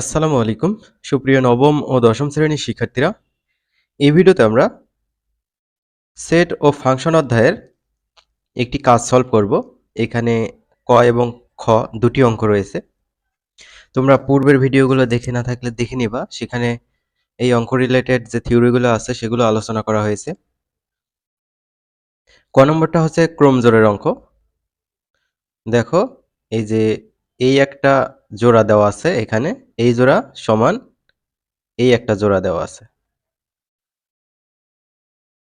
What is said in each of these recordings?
আসসালামু আলাইকুম। সুপ্রিয় নবম ও দশম শ্রেণির শিক্ষার্থীরা, এই ভিডিওতে আমরা সেট ও ফাংশন অধ্যায়ের একটি কাজ সলভ করব। এখানে ক এবং খ দুটি অঙ্ক রয়েছে। তোমরা পূর্বের ভিডিওগুলো দেখে না থাকলে দেখে নিবা। সেখানে এই অঙ্ক রিলেটেড যে থিওরিগুলো আছে, সেগুলো আলোচনা করা হয়েছে। ক নম্বরটা হচ্ছে ক্রমজোরের অঙ্ক। দেখো, এই যে এই একটা জোড়া দেওয়া আছে এখানে। এই জোড়া সমান এই একটা জোড়া দেওয়া আছে।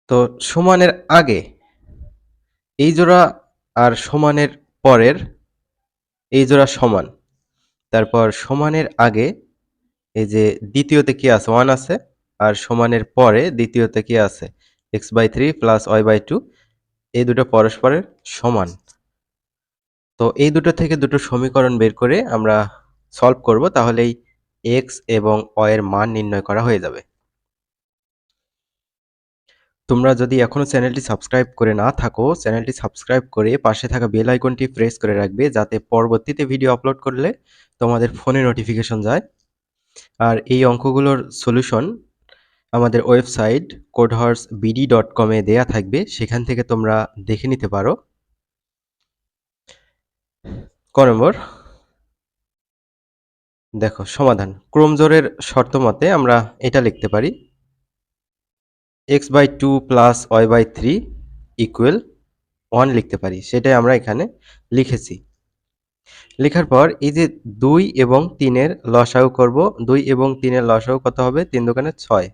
তো সমানের আগে এই জোড়া আর সমানের পরের এই জোড়া সমান। তারপর সমানের আগে এই যে দ্বিতীয়তে কি আছে? ওয়ান আছে। আর সমানের পরে দ্বিতীয়তে কি আছে? X by three plus Y by two. এই দুটো পরস্পরের সমান। তো এই দুটো থেকে দুটো সমীকরণ বের করে আমরা সলভ করব, তাহলেই এক্স এবং অ এর মান নির্ণয় করা হয়ে যাবে। তোমরা যদি এখনও চ্যানেলটি সাবস্ক্রাইব করে না থাকো, চ্যানেলটি সাবস্ক্রাইব করে পাশে থাকা বেল আইকনটি প্রেস করে রাখবে, যাতে পরবর্তীতে ভিডিও আপলোড করলে তোমাদের ফোনে নোটিফিকেশন যায়। আর এই অঙ্কগুলোর সলিউশন আমাদের ওয়েবসাইট কোডহর্স বিডি ডট কমে দেয়া থাকবে, সেখান থেকে তোমরা দেখে নিতে পারো। ক নম্বর দেখো, সমাধান। ক্রমজোরের শর্ত মতে আমরা এটা লিখতে পারি। X by two plus Y by three equal one লিখতে পারি। সেটাই আমরা এখানে লিখেছি। লেখার পর এই যে দুই এবং তিনের লসাগু করব। দুই এবং তিনের লসাগু কত হবে? তিন দোকানে ছয়।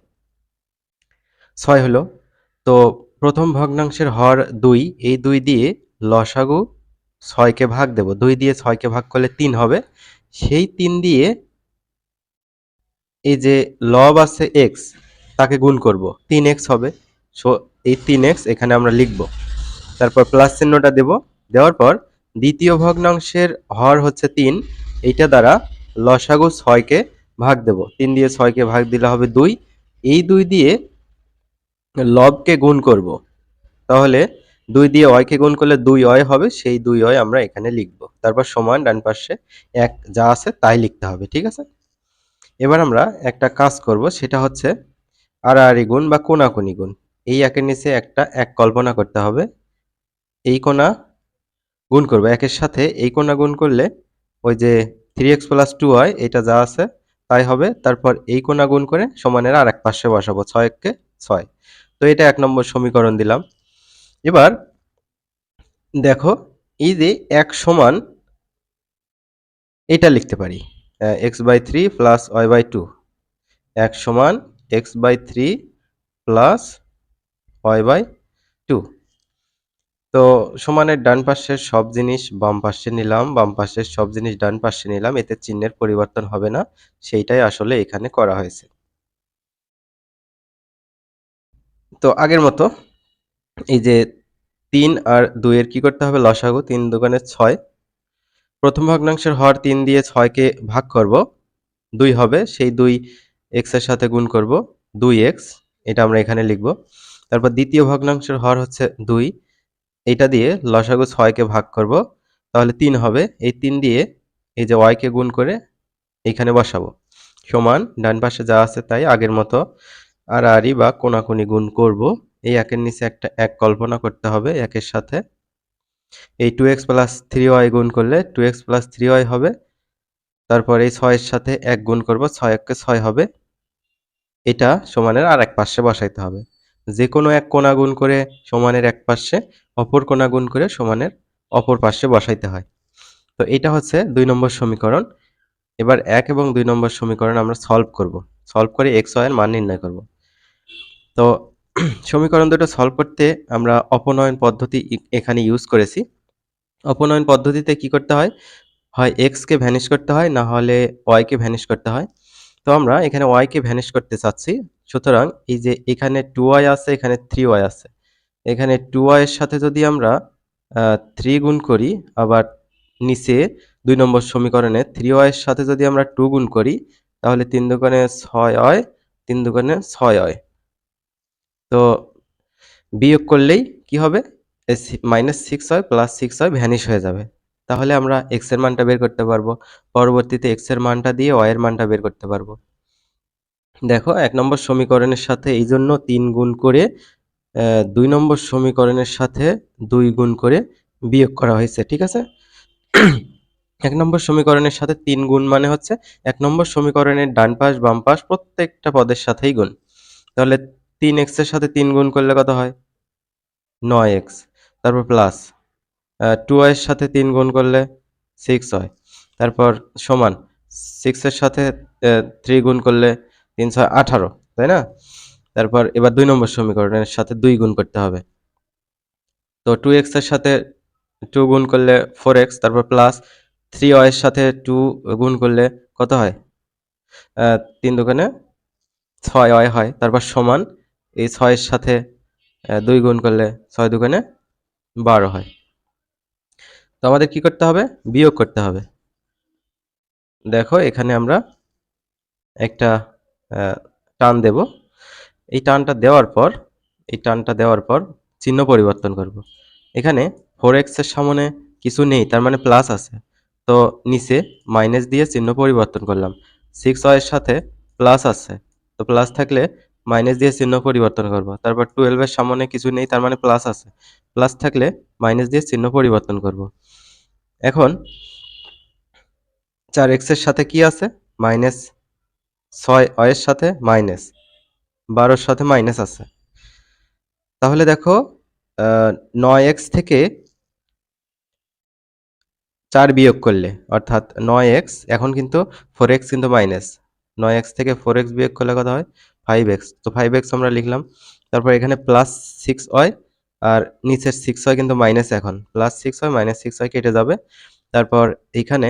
ছয় হলো, তো প্রথম ভগ্নাংশের হর দুই। এই দুই দিয়ে লসাগু ছয়কে ভাগ দেব। দুই দিয়ে ছয়কে ভাগ করলে তিন হবে। সেই তিন দিয়ে এই যে লব আছে এক্স তাকে গুণ করব। তিন এক্স হবে। সো এই তিন এক্স এখানে আমরা লিখব। তারপর প্লাস চিহ্নটা দেব। দেওয়ার পর দ্বিতীয় ভগ্নাংশের হর হচ্ছে তিন। এইটা দ্বারা লসাগু ছয়কে ভাগ দেব। তিন দিয়ে ছয়কে ভাগ দিলে হবে দুই। এই দুই দিয়ে লবকে গুণ করব। তাহলে দুই দিয়ে অয়কে গুণ করলে দুই অয় হবে, সেই দুই অয় আমরা এখানে লিখব। তারপর সমান ডান পাশে এক যা আছে তাই লিখতে হবে, ঠিক আছে? এবার আমরা একটা কাজ করব, সেটা হচ্ছে আর আড়াআড়ি গুণ বা কোনাকুনি গুণ। এই একের নিচে একটা এক কল্পনা করতে হবে। এই কোনা গুণ করব, একের সাথে এই কোনা গুণ করলে ওই যে থ্রি এক্স প্লাস টু হয় এটা যা আছে তাই হবে। তারপর এই কোনা গুণ করে সমানের আর এক পাশে বসাবো, ছয় এককে ছয়। তো এটা এক নম্বর সমীকরণ দিলাম। এবার দেখো, এই যে এক সমান এটা লিখতে পারি X by three plus Y by two এক সমান X by three plus Y by two তো সমানের ডান পাশের সব জিনিস বাম পাশে নিলাম, বাম পাশের সব জিনিস ডান পাশে নিলাম, এতে চিহ্নের পরিবর্তন হবে না, সেইটাই আসলে এখানে করা হয়েছে। তো আগের মতো এই যে তিন আর দুইয়ের কি করতে হবে? লসাগু, তিন দোকানে ছয়। প্রথম ভগ্নাংশের হর তিন দিয়ে ছয়কে ভাগ করব। দুই হবে, সেই দুই এক্সের সাথে গুণ করব। দুই এক্স এটা আমরা এখানে লিখব। তারপর দ্বিতীয় ভগ্নাংশের হর হচ্ছে দুই। এটা দিয়ে লসাগু ছয়কে ভাগ করব। তাহলে তিন হবে। এই তিন দিয়ে এই যে ওয়াইকে গুণ করে এখানে বসাবো। সমান, ডান পাশে যা আছে তাই আগের মতো আর আড়ি বা কোনাকুনি গুণ করব। এই একের নিচে একটা এক কল্পনা করতে হবে, একের সাথে। এই two X plus three Y গুণ করলে two X plus three Y হবে। তারপর এই ছয়ের সাথে এক গুণ করব, ছয় এককে ছয় হবে। এটা সমানের আর এক পাশে বসাইতে হবে। যে কোনো এক কোনা গুণ করে সমানের এক পাশে অপর কোনা গুণ করে সমানের অপর পাশে বসাইতে হয়। তো এটা হচ্ছে দুই নম্বর সমীকরণ। এবার এক এবং দুই নম্বর সমীকরণ আমরা সলভ করব। সলভ করে এক্স ওয়াইয়ের মান নির্ণয় করব। তো সমীকরণ দুটো সলভ করতে আমরা অপনয়ন পদ্ধতি এখানে ইউজ করেছি। অপনয়ন পদ্ধতিতে কি করতে হয়? হয় এক্সকে ভ্যানিশ করতে হয়, না হলে ওয়াইকে ভ্যানিশ করতে হয়। তো আমরা এখানে ওয়াইকে ভ্যানিশ করতে চাচ্ছি। সুতরাং এই যে এখানে টু ওয়াই আছে, এখানে থ্রি ওয়াই আছে। এখানে টু ওয়াইয়ের সাথে যদি আমরা থ্রি গুণ করি, আবার নিচে দুই নম্বর সমীকরণে থ্রি ওয়াইয়ের সাথে যদি আমরা টু গুণ করি, তাহলে তিন দোকানে ছয় হয় তিন দোকানে ছয় হয় তো বিয়োগ করলেই কি হবে? মাইনাস সিক্স হয় প্লাস সিক্স হয় ভ্যানিশ হয়ে যাবে। তাহলে আমরা এক্সের মানটা বের করতে পারব। পরবর্তীতে এক্সের মানটা দিয়ে ওয়াই এর মানটা বের করতে পারব। দেখো, এক নম্বর সমীকরণের সাথে এই জন্য তিন গুণ করে দুই নম্বর সমীকরণের সাথে দুই গুণ করে বিয়োগ করা হয়েছে, ঠিক আছে? এক নম্বর সমীকরণের সাথে তিন গুণ মানে হচ্ছে, এক নম্বর সমীকরণের ডান পাশ, বাম পাশ প্রত্যেকটা পদের সাথেই গুণ। তাহলে তিন এক্সের সাথে তিন গুণ করলে কত হয়? নয় এক্স তারপর প্লাস টু এর সাথে তিন গুণ করলে সিক্স হয় তারপর সমান সিক্সের সাথে থ্রি গুণ করলে তিন ছয়, আঠারো, তাই না? তারপর এবার দুই নম্বর সমীকরণের সাথে দুই গুণ করতে হবে। তো টু এক্সের সাথে টু গুণ করলে ফোর এক্স তারপর প্লাস থ্রি এর সাথে টু গুণ করলে কত হয়? তিন দোকানে ছয় অয় হয়, তারপর সমান এই ছয়ের সাথে দুই গুণ করলে ছয় দোকানে বারো হয়। তো আমাদের কি করতে হবে? বিয়োগ করতে হবে। দেখো, এখানে আমরা একটা টান দেব। এই টানটা দেওয়ার পর, এই টানটা দেওয়ার পর চিহ্ন পরিবর্তন করব। এখানে ফোর এক্সের সামনে কিছু নেই, তার মানে প্লাস আছে। তো নিচে মাইনাস দিয়ে চিহ্ন পরিবর্তন করলাম। সিক্স এর সাথে প্লাস আছে। তো প্লাস থাকলে মাইনাস দিয়ে চিহ্ন পরিবর্তন করব। তারপর টুয়েলভের সামনে কিছু নেই, তার মানে প্লাস আছে। প্লাস থাকলে মাইনাস দিয়ে চিহ্ন পরিবর্তন করব। এখন চার এক্সের সাথে কি আছে? মাইনাস ছয় এর সাথে মাইনাস বারোর সাথে মাইনাস আছে। তাহলে দেখো নয় এক্স থেকে চার বিয়োগ করলে, অর্থাৎ নয় এক্স এখন কিন্তু ফোর এক্স কিন্তু মাইনাস নয় এক্স থেকে ফোর এক্স বিয়োগ করলে কত হয়? ফাইভ এক্স তো ফাইভ এক্স আমরা লিখলাম। তারপর এখানে প্লাস সিক্স হয়, আর নিচের সিক্স হয় কিন্তু মাইনাস এখন। প্লাস সিক্স হয় মাইনাস সিক্স হয়, কেটে যাবে। তারপর এইখানে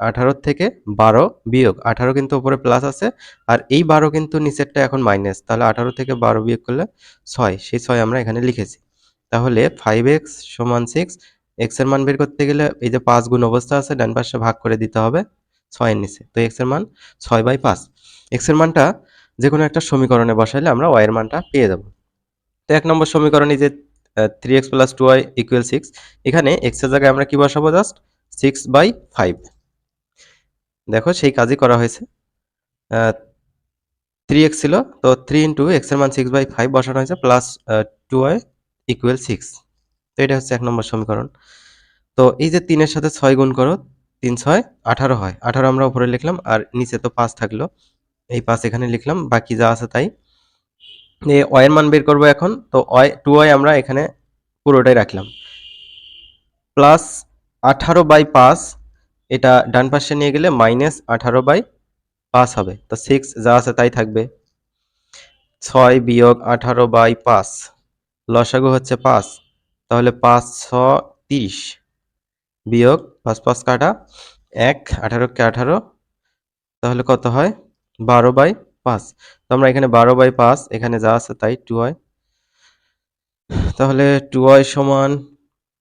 আঠারো থেকে বারো বিয়োগ। আঠারো কিন্তু উপরে প্লাস আছে, আর এই বারো কিন্তু নিচেরটা এখন মাইনাস তাহলে আঠারো থেকে বারো বিয়োগ করলে ছয়। সেই ছয় আমরা এখানে লিখেছি। তাহলে ফাইভ এক্স সমান সিক্স এক্সের মান বের করতে গেলে এই যে পাঁচ গুণ অবস্থা আছে, ডান পাশে ভাগ করে দিতে হবে, ছয়ের নিচে। তো এক্সের মান ছয় বাই পাঁচ। এক্সের মানটা যে কোনো একটা সমীকরণে বসাইলে আমরা ওয়াই এর মানটা পেয়ে যাব। তো এক নম্বর সমীকরণে যে three X plus two Y equal six এখানে এক্সের জায়গায় আমরা কি বসাবো জাস্ট সিক্স বাই ফাইভ দেখো সেই কাজই করা হয়েছে। থ্রি এক্স ছিল, তো থ্রি ইন্টু এক্সের মান সিক্স বাই ফাইভ বসানো হয়েছে plus two Y equal six তো এটা হচ্ছে এক নম্বর সমীকরণ। তো এই যে তিনের সাথে ছয় গুণ করো, তিন ছয় আঠারো হয়। আঠারো আমরা উপরে লিখলাম, আর নিচে তো পাঁচ থাকল। এই পাঁচ এখানে লিখলাম, বাকি যা আছে তাই। এ ওয়ের মান বের করব এখন, তো ওয়াই টু ওয়াই আমরা এখানে পুরোটাই রাখলাম। প্লাস আঠারো বাই পাঁচ, এটা ডান পাশে নিয়ে গেলে মাইনাস আঠারো বাই পাঁচ হবে। তো সিক্স যা আছে তাই থাকবে। ছয় বিয়োগ আঠারো বাই পাঁচ, লসাগু হচ্ছে পাঁচ, তাহলে পাঁচ ছ তিরিশ, বিয়োগ পাঁচ পাঁচ কাটা এক, আঠারোকে আঠারো, তাহলে কত হয়? বারো বাই পাঁচ। তো আমরা এখানে বারো বাই পাঁচ, এখানে যা আছে তাই টু তাহলে টু সমান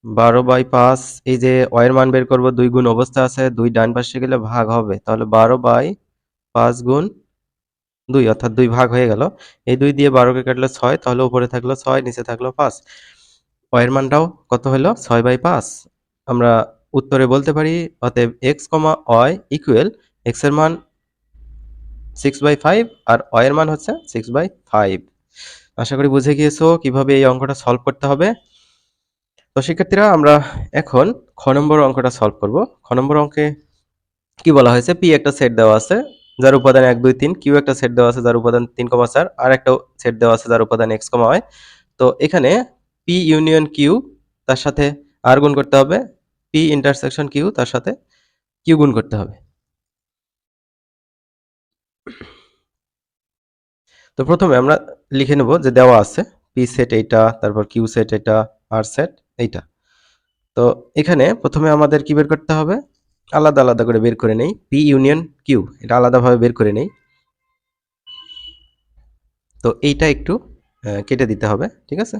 বারো বাই পাঁচ, এই যে ওয়ের মান বের করব, দুই গুণ অবস্থা আছে, দুই ডান পাশে গেলে ভাগ হবে। তাহলে বারো বাই পাঁচ গুণ দুই, অর্থাৎ দুই ভাগ হয়ে গেল। এই দুই দিয়ে বারোকে কাটলে ছয়, তাহলে উপরে থাকল ছয়, নিচে থাকল পাঁচ। ওয়ের মানটাও কত হলো? ছয় বাই পাঁচ। আমরা উত্তরে বলতে পারি, অতএব এক্স কমা ওয়াই ইকুয়াল এক্সের মান সিক্স বাই ফাইভ আর এর মান হচ্ছে সিক্স বাই ফাইভ আশা করি বুঝে গিয়েছো কীভাবে এই অঙ্কটা সলভ করতে হবে। তো শিক্ষার্থীরা, আমরা এখন খ নম্বর অঙ্কটা সলভ করব। খ নম্বর অঙ্কে কি বলা হয়েছে? পি একটা সেট দেওয়া আছে, যার উপাদান এক, দুই, তিন। কিউ একটা সেট দেওয়া আছে, যার উপাদান তিন কমা চার। আর একটা সেট দেওয়া আছে, যার উপাদান এক্স কমা ওয়াই তো এখানে পি ইউনিয়ন কিউ তার সাথে আর গুণ করতে হবে। পি ইন্টারসেকশন কিউ তার সাথে কিউ গুণ করতে হবে। তো প্রথমে আমরা লিখে নেব যে দেওয়া আছে পি সেট এইটা, তারপর কিউ সেট এটা আর সেট এইটা। তো এখানে প্রথমে আমাদের কি বের করতে হবে? আলাদা আলাদা করে বের করে নেই। পি ইউনিয়ন কিউ এটা আলাদাভাবে বের করে নেই। তো এইটা একটু কেটে দিতে হবে, ঠিক আছে?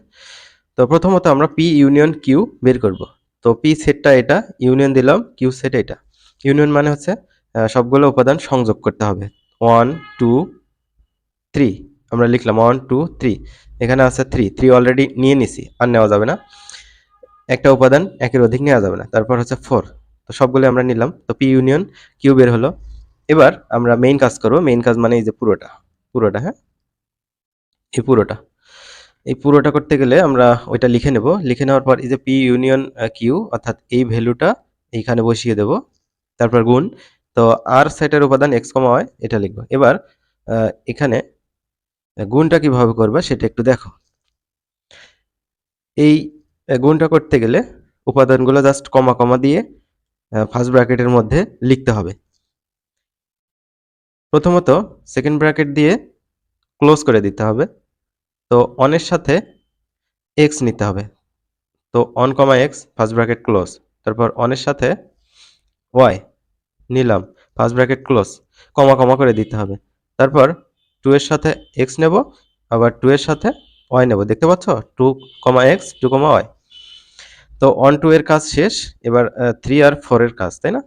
তো প্রথমত আমরা পি ইউনিয়ন কিউ বের করব। তো পি সেটটা এটা ইউনিয়ন দিলাম কিউ সেট এটা। ইউনিয়ন মানে হচ্ছে সবগুলো উপাদান সংযোগ করতে হবে। ওয়ান টু থ্রি আমরা লিখলাম ওয়ান টু থ্রি এখানে আছে থ্রি থ্রি অলরেডি নিয়ে নিছি, আর নেওয়া যাবে না। একটা উপাদান একের অধিক নেওয়া যাবে না। তারপর হচ্ছে ফোর তো সবগুলো আমরা নিলাম। তো পি ইউনিয়ন কিউ বের হলো। এবার আমরা মেইন কাজ করব। মেইন কাজ মানে এই যে পুরোটা। পুরোটা হ্যাঁ? এই পুরোটা। এই পুরোটা করতে গেলে আমরা ওইটা লিখে নেব। লিখে নেওয়ার পর এই যে পি ইউনিয়ন কিউ অর্থাৎ এই ভ্যালুটা এইখানে বসিয়ে দেব। তারপর গুণ তো আর সেটের উপাদান এক্স কমা ওয়াই এটা লিখব। এবার এখানে গুণটা কীভাবে করবে সেটা একটু দেখো। এই গুণটা করতে গেলে উপাদানগুলো জাস্ট কমা কমা দিয়ে ফার্স্ট ব্র্যাকেটের মধ্যে লিখতে হবে। প্রথমত সেকেন্ড ব্র্যাকেট দিয়ে ক্লোজ করে দিতে হবে। তো অনের সাথে এক্স নিতে হবে। তো one comma X first bracket close তারপর অনের সাথে ওয়াই নিলাম first bracket close comma comma করে দিতে হবে। তারপর টু এর সাথে এক্স নেব, আবার টু এর সাথে ওয়াই নেব। দেখতে পাচ্ছ? Two comma X two comma Y তো ওয়ান টু এর কাজ শেষ, এবার থ্রি আর ফোর এর কাজ, তাই না?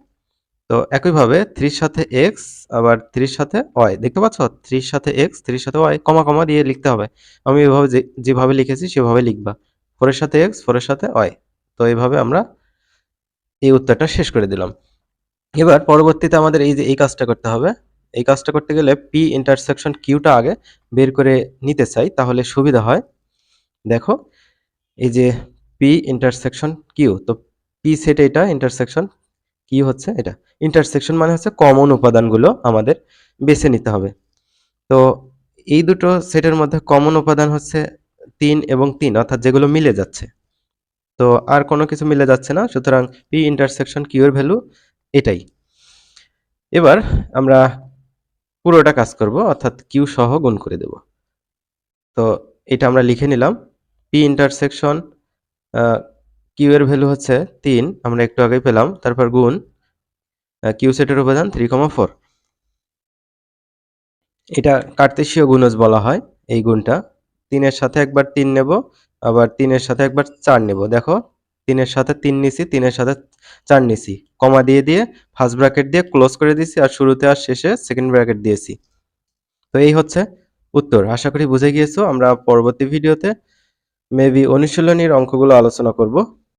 তো একইভাবে থ্রির সাথে এক্স আবার থ্রির সাথে ওয়াই দেখতে পাচ্ছ? থ্রির সাথে এক্স থ্রির সাথে ওয়াই কমা কমা দিয়ে লিখতে হবে। আমি এভাবে যেভাবে লিখেছি, সেভাবে লিখবা। ফোরের সাথে এক্স ফোরের সাথে ওয়াই তো এইভাবে আমরা এই উত্তরটা শেষ করে দিলাম। এবার পরবর্তীতে আমাদের এই যে, এই কাজটা করতে হবে। এই কাজটা করতে গেলে পি ইন্টারসেকশন কিউটা আগে বের করে নিতে চাই, তাহলে সুবিধা হয়। দেখো, এই যে পি ইন্টারসেকশন কিউ তো পি সেট এটা ইন্টারসেকশন কি হচ্ছে এটা। ইন্টারসেকশন মানে হচ্ছে কমন উপাদানগুলো আমাদের বেছে নিতে হবে। তো এই দুটো সেটের মধ্যে কমন উপাদান হচ্ছে তিন এবং তিন, অর্থাৎ যেগুলো মিলে যাচ্ছে। তো আর কোনো কিছু মিলে যাচ্ছে না, সুতরাং পি ইন্টারসেকশন কিউ এর ভ্যালু এটাই। এবার আমরা পুরোটা কাজ করব, অর্থাৎ কিউ সহ গুণ করে দেব। তো এটা আমরা লিখে নিলাম পি ইন্টারসেকশন কিউ এর ভ্যালু হচ্ছে তিন, আমরা একটু আগেই পেলাম, তারপর গুণ কিউ সেটের উপাদান থ্রি কমা ফোর এটা কার্তেশীয় গুণজ বলা হয় এই গুণটা। তিনের সাথে একবার তিন নেব, আবার তিনের সাথে একবার চার নেব। দেখো তিনের সাথে তিন নিছি, তিনের সাথে চার নিছি। কমা দিয়ে দিয়ে ফার্স্ট ব্র্যাকেট দিয়ে ক্লোজ করে দিয়েছি আর শুরুতে আর শেষে সেকেন্ড ব্র্যাকেট দিয়েছি। তো এই হচ্ছে উত্তর। আশা করি বুঝে গিয়েছো। আমরা পরবর্তী ভিডিওতে মেবি অনুশীলনীর অঙ্কগুলো আলোচনা করব।